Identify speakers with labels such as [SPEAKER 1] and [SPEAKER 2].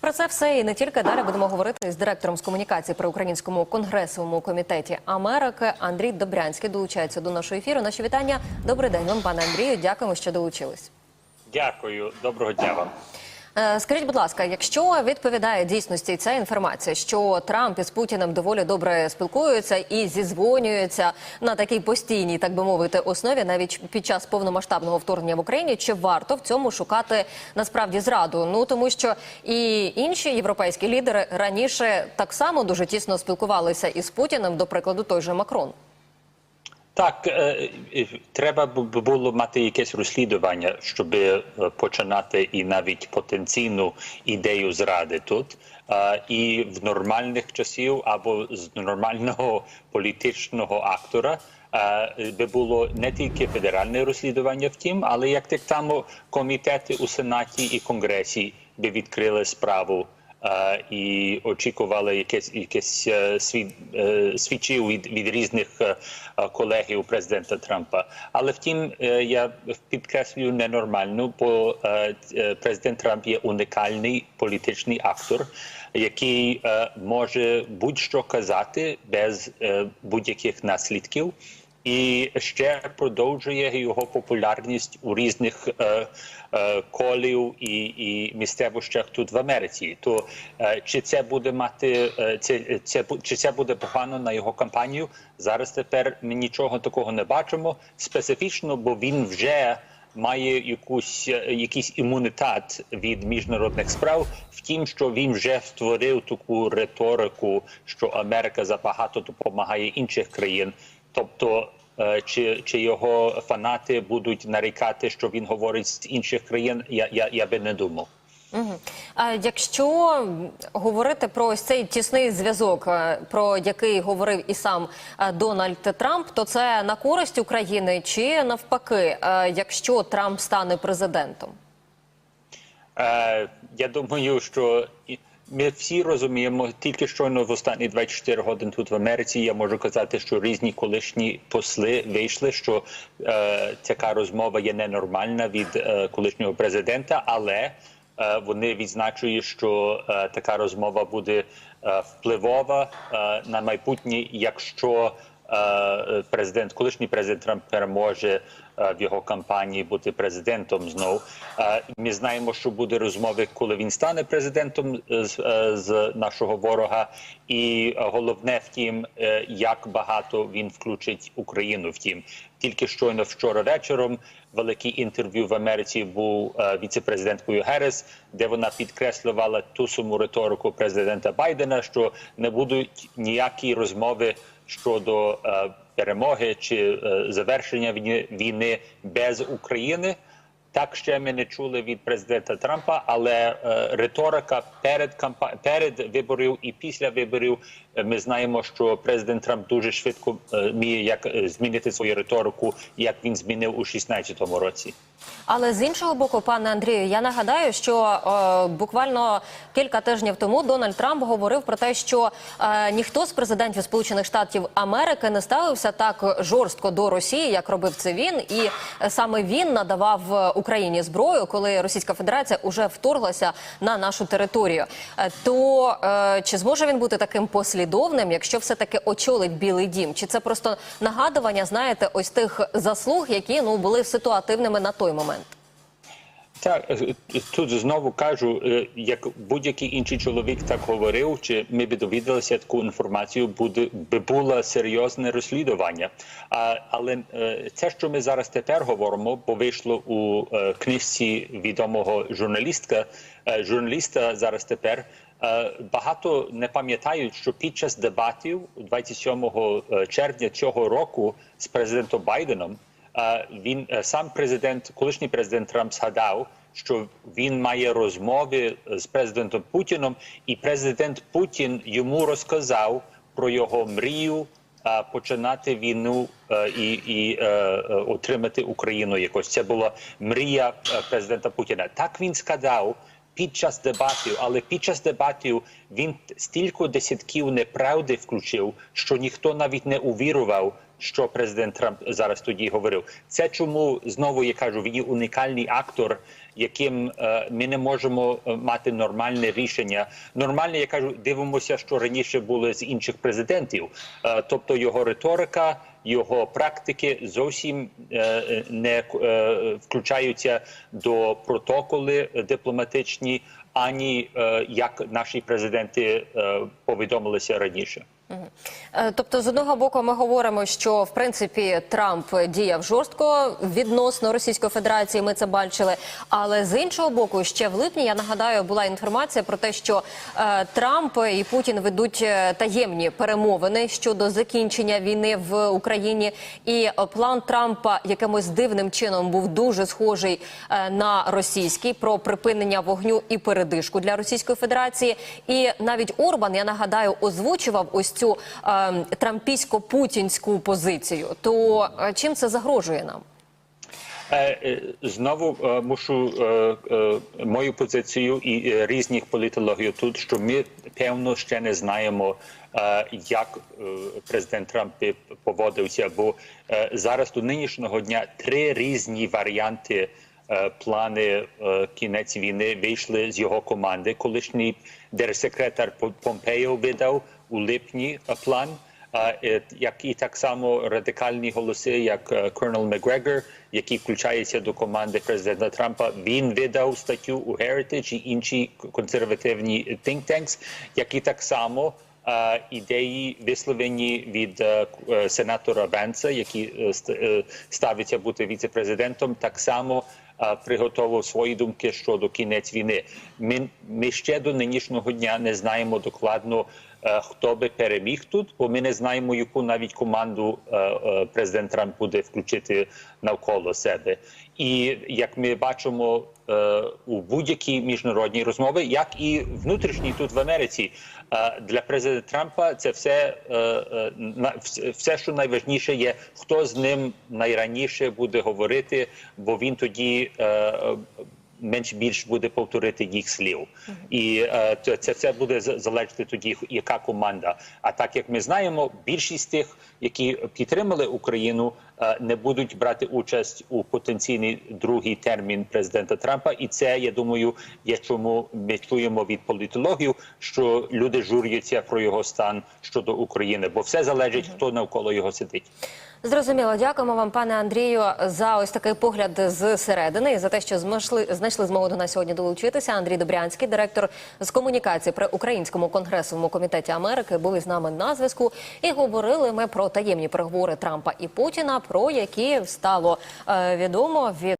[SPEAKER 1] Про це все і не тільки далі будемо говорити з директором з комунікації при українському конгресовому комітеті Америки Андрій Добрянський долучається до нашого ефіру. Наші вітання. Добрий день вам, пане Андрію. Дякуємо, що долучились.
[SPEAKER 2] Дякую, доброго дня вам.
[SPEAKER 1] Е, Скажіть, будь ласка, якщо відповідає дійсності ця інформація, що Трамп із Путіним доволі добре спілкуються і зізвонюються на такій постійній, так би мовити, основі, навіть під час повномасштабного вторгнення в Україні, чи варто в цьому шукати насправді зраду? Ну тому що і інші європейські лідери раніше так само дуже тісно спілкувалися із Путіним, до прикладу, той же Макрон.
[SPEAKER 2] Так, е, е, треба було мати якесь розслідування, щоб е, починати і навіть потенційну ідею зради тут. І в нормальних часів або з нормального політичного актора би було не тільки федеральне розслідування, втім, але як так само комітети у сенаті і конгресі би відкрили справу. І очікували якесь якесь е, свід, е, від, від різних е, колегів президента Трампа. Але втім, я підкреслюю ненормально, бо президент Трамп є унікальний політичний актор, який може будь-що казати без будь-яких наслідків. І ще продовжує його популярність у різних е, е, колів і, і місцевощах тут в Америці. То е, чи це буде мати е, це, це чи це буде погано на його кампанію? Зараз тепер ми нічого такого не бачимо специфічно, бо він вже має якусь е, якийсь імунітет від міжнародних справ. Втім, що він вже створив таку риторику, що Америка забагато допомагає інших країн. Тобто, е, чи, чи його фанати будуть нарікати, що він говорить з інших країн, я, я, я би не думав.
[SPEAKER 1] А якщо говорити про ось цей тісний зв'язок, е, про який говорив і сам е, Дональд Трамп, то це на користь України чи навпаки, якщо Трамп стане президентом?
[SPEAKER 2] Е, я думаю, що ми всі розуміємо, тільки щойно в останні 24 години тут в Америці я можу казати, що різні колишні посли вийшли, що е, така розмова є ненормальна від е, колишнього президента, але е, вони відзначують, що е, така розмова буде е, впливова е, на майбутнє, якщо президент, колишній президент Трамп переможе е, в його кампанії бути президентом знов. Е, Ми знаємо, що буде розмови, коли він стане президентом з, е, з нашого ворога, і е, головне втім, е, як багато він включить Україну. Втім, тільки щойно вчора вечором великий інтерв'ю в Америці був е, віцепрезиденткою Герес, де вона підкреслювала ту саму риторику президента Байдена, що не будуть ніякі розмови щодо е, перемоги чи е, завершення війни, війни без України. Так ще ми не чули від президента Трампа, але е, риторика перед кампа... перед виборів і після виборів ми знаємо, що президент Трамп дуже швидко е, вміє як е, змінити свою риторику, як він змінив у 16-му році.
[SPEAKER 1] Але з іншого боку, пане Андрію, я нагадаю, що е, буквально кілька тижнів тому Дональд Трамп говорив про те, що е, ніхто з президентів Сполучених Штатів Америки не ставився так жорстко до Росії, як робив це він, і саме він надавав е, Україні зброю, коли Російська Федерація уже вторглася на нашу територію. То е, чи зможе він бути таким послідовним, якщо все таки очолить Білий Дім? Чи це просто нагадування, знаєте, ось тих заслуг, які ну були ситуативними на той момент?
[SPEAKER 2] Так, е, тут знову кажу, е, як будь-який інший чоловік так говорив, чи ми б довідалися таку інформацію, буде би було серйозне розслідування. А, але е, це, що ми зараз тепер говоримо, бо вийшло у е, книжці відомого журналістка, е, журналіста зараз тепер. Е, Багато не пам'ятають, що під час дебатів 27 червня цього року з президентом Байденом Е, він е, сам президент, колишній президент Трамп згадав, що він має розмови з президентом Путіном, і президент Путін йому розказав про його мрію е, починати війну е, і, і е, е, отримати Україну. Якось це була мрія е, президента Путіна. Так він сказав. Під час дебатів, але під час дебатів він стільки десятків неправди включив, що ніхто навіть не увірував що президент Трамп зараз тоді говорив. Це чому знову я кажу, він є унікальний актор, яким е, ми не можемо е, мати нормальне рішення. Нормальне, я кажу, дивимося, що раніше було з інших президентів, Е, тобто його риторика. Його практики зовсім е, не е, включаються до протоколи дипломатичні, ані е, як наші президенти е, повідомилися раніше.
[SPEAKER 1] Е, Тобто, з одного боку, ми говоримо, що в принципі Трамп діяв жорстко відносно Російської Федерації. Ми це бачили. Але з іншого боку, ще в липні я нагадаю, була інформація про те, що е, Трамп і Путін ведуть е, таємні перемовини щодо закінчення війни в Україні. І план Трампа якимось дивним чином був дуже схожий е, на російський про припинення вогню і передишку для Російської Федерації. І навіть Орбан, я нагадаю, озвучував ось цю е, трампійсько-путінську позицію. То е, чим це загрожує нам?
[SPEAKER 2] Е, е, Знову мушу мою позицію і різних політологів тут, що ми певно ще не знаємо, як президент Трамп поводився, бо зараз до нинішнього дня три різні варіанти. Плани кінець війни вийшли з його команди. Колишній держсекретар Помпео видав у липні план. Е, як і так само радикальні голоси, як Колонел Макгрегор, який включається до команди президента Трампа, він видав статтю у Heritage і інші консервативні think tanks, як і так само ідеї висловлені від е, е, сенатора Венса, який ст- ставиться бути віце-президентом, так само приготував свої думки щодо кінець війни. Ми, ми ще до нинішнього дня не знаємо докладно. Е, Хто би переміг тут, бо ми не знаємо, яку навіть команду е, е, президент Трамп буде включити навколо себе. І як ми бачимо у будь-якій міжнародній розмови, як і внутрішній тут в Америці, для президента Трампа це все, все, що найважніше є, хто з ним найраніше буде говорити, бо він тоді. Менш більш буде повторити їх слів, і е, це, все буде залежати тоді, яка команда. А так як ми знаємо, більшість тих, які підтримали Україну, е, не будуть брати участь у потенційний другий термін президента Трампа. І це я думаю, є чому ми чуємо від політологів, що люди журяться про його стан щодо України, бо все залежить, хто навколо його сидить.
[SPEAKER 1] Зрозуміло, дякуємо вам, пане Андрію, за ось такий погляд з середини і за те, що змогли знайшли змогу до нас сьогодні долучитися. Андрій Добрянський, директор з комунікації при Українському конгресовому комітеті Америки, був із нами на зв'язку. І говорили ми про таємні переговори Трампа і Путіна, про які стало е, відомо від.